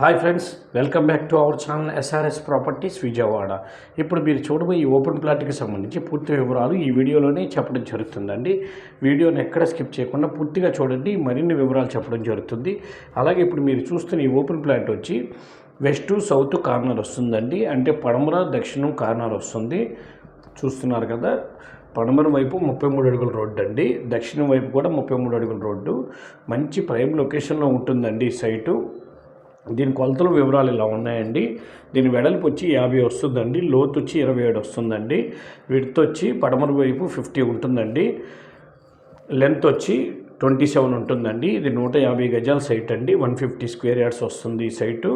Hi friends welcome back to our channel SRS properties Vijayawada. ఇప్పుడు మీరు చూడబోయే ఈ ఓపెన్ ప్లాట్కి సంబంధించి పూర్తి వివరాలు ఈ వీడియోలోనే చెప్పడం జరుగుతుందండి. వీడియోని ఎక్కడ స్కిప్ చేయకుండా పూర్తిగా చూడండి మరిన్ని వివరాలు చెప్పడం జరుగుతుంది. అలాగే ఇప్పుడు మీరు చూస్తున్న ఈ ఓపెన్ ప్లాట్ వచ్చి వెస్ట్ సౌత్ కార్నర్ వస్తుందండి. అంటే పడమర దక్షిణం కార్నర్ వస్తుంది. చూస్తున్నారు కదా పడమర వైపు ముప్పై మూడు అడుగుల రోడ్డు అండి. దక్షిణం వైపు కూడా ముప్పై మూడు అడుగుల రోడ్డు. మంచి ప్రైమ్ లొకేషన్లో ఉంటుందండి ఈ సైటు. దీని కొలతల వివరాలు ఇలా ఉన్నాయండి. దీని వెడల్పు వచ్చి యాభై వస్తుందండి. లోతు వచ్చి ఇరవై ఏడు వస్తుందండి. విడ్త్ వచ్చి పడమర వైపు ఫిఫ్టీ ఉంటుందండి. లెంత్ వచ్చి ట్వంటీ సెవెన్ ఉంటుందండి. ఇది నూట యాభై గజాల సైట్ అండి. వన్ ఫిఫ్టీ స్క్వేర్ యార్డ్స్ వస్తుంది ఈ సైటు.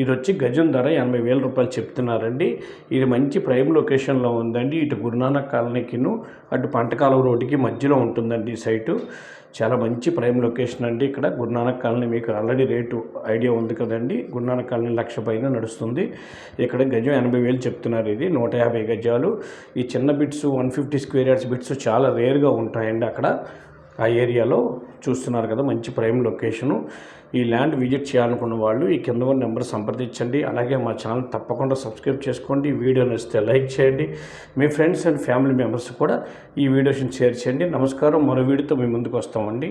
ఇది వచ్చి గజం ధర ఎనభై వేల రూపాయలు చెప్తున్నారండి. ఇది మంచి ప్రైమ్ లొకేషన్లో ఉందండి. ఇటు గురునానక్ కాలనీకిను అటు పంటకాలం రోడ్డుకి మధ్యలో ఉంటుందండి ఈ సైటు. చాలా మంచి ప్రైమ్ లొకేషన్ అండి ఇక్కడ. గురునానక్ కాలనీ మీకు ఆల్రెడీ రేటు ఐడియా ఉంది కదండి. గురునానక్ కాలనీ లక్ష పైన నడుస్తుంది. ఇక్కడ గజం ఎనభై వేలు చెప్తున్నారు ఇది. నూట యాభై గజాలు. ఈ చిన్న bits one fifty square yards bits చాలా రేర్గా ఉంటాయండి అక్కడ. ఆ ఏరియాలో చూస్తున్నారు కదా మంచి ప్రైమ్ లొకేషను. ఈ ల్యాండ్ విజిట్ చేయాలనుకున్న వాళ్ళు ఈ కింద ఉన్న నెంబర్ సంప్రదించండి. అలాగే మా ఛానల్ తప్పకుండా సబ్స్క్రైబ్ చేసుకోండి. వీడియో నచ్చితే లైక్ చేయండి. మీ ఫ్రెండ్స్ అండ్ ఫ్యామిలీ మెంబర్స్ కూడా ఈ వీడియోస్ని షేర్ చేయండి. నమస్కారం. మరో వీడియోతో మీ ముందుకు వస్తామండి.